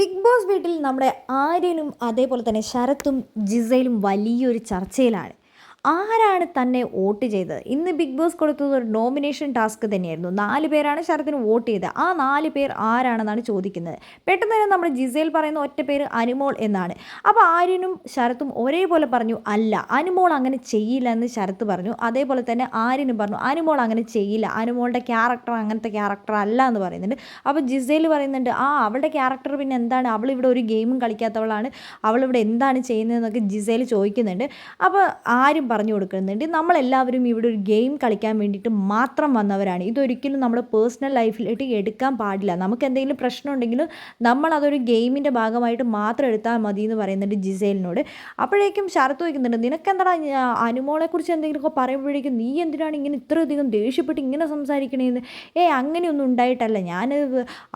Big boss വീട്ടിൽ നമ്മുടെ ആര്യനും അതേപോലെ തന്നെ ശരത്തും ജിസയിലും വലിയൊരു ചർച്ചയിലാണ്. ആരാണ് തന്നെ വോട്ട് ചെയ്തത്? ഇന്ന് ബിഗ് ബോസ് കൊടുത്തത് ഒരു നോമിനേഷൻ ടാസ്ക് തന്നെയായിരുന്നു. നാല് പേരാണ് ശരത്തിന് വോട്ട് ചെയ്തത്. ആ നാല് പേർ ആരാണെന്നാണ് ചോദിക്കുന്നത്. പെട്ടെന്ന് തന്നെ നമ്മുടെ ജിസേൽ പറയുന്ന ഒറ്റ പേര് അനുമോൾ എന്നാണ്. അപ്പോൾ ആര്യനും ശരത്തും ഒരേപോലെ പറഞ്ഞു അല്ല അനുമോൾ അങ്ങനെ ചെയ്യില്ല എന്ന് ശരത്ത് പറഞ്ഞു. അതേപോലെ തന്നെ ആര്യനും പറഞ്ഞു അനുമോൾ അങ്ങനെ ചെയ്യില്ല. അനുമോളുടെ ക്യാരക്ടർ അങ്ങനത്തെ ക്യാരക്ടർ അല്ല എന്ന് പറയുന്നുണ്ട്. അപ്പോൾ ജിസേൽ പറയുന്നുണ്ട് ആ അവളുടെ ക്യാരക്ടർ പിന്നെ എന്താണ്? അവൾ ഇവിടെ ഒരു ഗെയിമും കളിക്കാത്തവളാണ്. അവളിവിടെ എന്താണ് ചെയ്യുന്നതെന്നൊക്കെ ജിസേൽ ചോദിക്കുന്നുണ്ട്. അപ്പോൾ ആരും പറഞ്ഞു കൊടുക്കുന്നുണ്ട്. നമ്മളെല്ലാവരും ഇവിടെ ഒരു ഗെയിം കളിക്കാൻ വേണ്ടിയിട്ട് മാത്രം വന്നവരാണ്. ഇതൊരിക്കലും നമ്മുടെ പേഴ്സണൽ ലൈഫിലേക്ക് എടുക്കാൻ പാടില്ല. നമുക്ക് എന്തെങ്കിലും പ്രശ്നം ഉണ്ടെങ്കിലും നമ്മളതൊരു ഗെയിമിന്റെ ഭാഗമായിട്ട് മാത്രം എടുത്താൽ മതി എന്ന് പറയുന്നുണ്ട് ജിസേലിനോട്. അപ്പോഴേക്കും ശരത്ത് വയ്ക്കുന്നുണ്ട് നിനക്കെന്താടാ അനുമോളെക്കുറിച്ച് എന്തെങ്കിലുമൊക്കെ പറയുമ്പോഴേക്കും നീ എന്തിനാണ് ഇങ്ങനെ ഇത്രയധികം ദേഷ്യപ്പെട്ട് ഇങ്ങനെ സംസാരിക്കണേന്ന്? ഏ അങ്ങനെയൊന്നും ഉണ്ടായിട്ടല്ല. ഞാൻ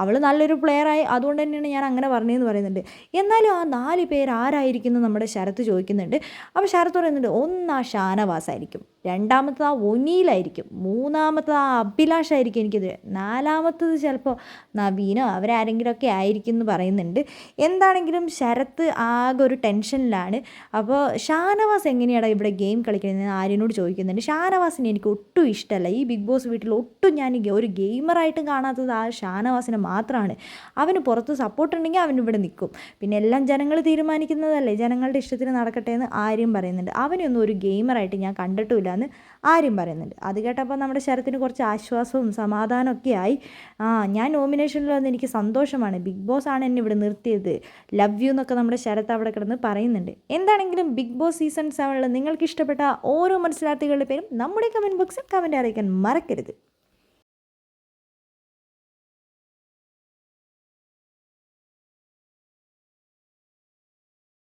അവൾ നല്ലൊരു പ്ലെയറായി അതുകൊണ്ട് തന്നെയാണ് ഞാൻ അങ്ങനെ പറഞ്ഞതെന്ന് പറയുന്നുണ്ട്. എന്നാലും ആ നാല് പേര് ആരായിരിക്കുന്നു നമ്മുടെ ശരത്ത് ചോദിക്കുന്നുണ്ട്. അപ്പോൾ ശരത്ത് പറയുന്നുണ്ട് ഒന്ന് ആ ഷാനവാസായിരിക്കും. രണ്ടാമത്തത് ആ ഒനിയിലായിരിക്കും മൂന്നാമത്തത് ആ അഭിലാഷായിരിക്കും എനിക്കത്. നാലാമത്തത് ചിലപ്പോൾ നവീനോ അവരാരെങ്കിലുമൊക്കെ ആയിരിക്കും എന്ന് പറയുന്നുണ്ട്. എന്താണെങ്കിലും ശരത്ത് ആകെ ഒരു ടെൻഷനിലാണ്. അപ്പോൾ ഷാനവാസ് എങ്ങനെയാണ് ഇവിടെ ഗെയിം കളിക്കുന്നത് ആര്യനോട് ചോദിക്കുന്നുണ്ട്. ഷാനവാസിനെ എനിക്ക് ഒട്ടും ഇഷ്ടമല്ല. ഈ ബിഗ് ബോസ് വീട്ടിൽ ഒട്ടും ഞാൻ ഒരു ഗെയിമറായിട്ടും കാണാത്തത് ആ ഷാനവാസിനെ മാത്രമാണ്. അവന് പുറത്ത് സപ്പോർട്ട് ഉണ്ടെങ്കിൽ അവൻ ഇവിടെ നിൽക്കും. പിന്നെ എല്ലാം ജനങ്ങൾ തീരുമാനിക്കുന്നതല്ലേ? ജനങ്ങളുടെ ഇഷ്ടത്തിന് നടക്കട്ടെ എന്ന് ആര്യം പറയുന്നുണ്ട്. അവനൊന്നും ഒരു ഗെയിമറായിട്ട് ഞാൻ കണ്ടിട്ടുമില്ല എന്ന് ആരും പറയുന്നുണ്ട്. അത് കേട്ടപ്പോൾ നമ്മുടെ ശരത്തിന് കുറച്ച് ആശ്വാസവും സമാധാനവും ഒക്കെ ആയി ആ ഞാൻ നോമിനേഷനിൽ വന്ന് എനിക്ക് സന്തോഷമാണ്. ബിഗ് ബോസ് ആണ് എന്നെ ഇവിടെ നിർത്തിയത്. ലവ് യു എന്നൊക്കെ നമ്മുടെ ശരത്ത് അവിടെ കിടന്ന് പറയുന്നുണ്ട്. എന്താണെങ്കിലും ബിഗ് ബോസ് സീസൺ സെവനിൽ നിങ്ങൾക്ക് ഇഷ്ടപ്പെട്ട ഓരോ മത്സരാർത്ഥികളുടെ പേരും നമ്മുടെ കമന്റ് ബോക്സിൽ കമന്റ് അറിയിക്കാൻ മറക്കരുത്.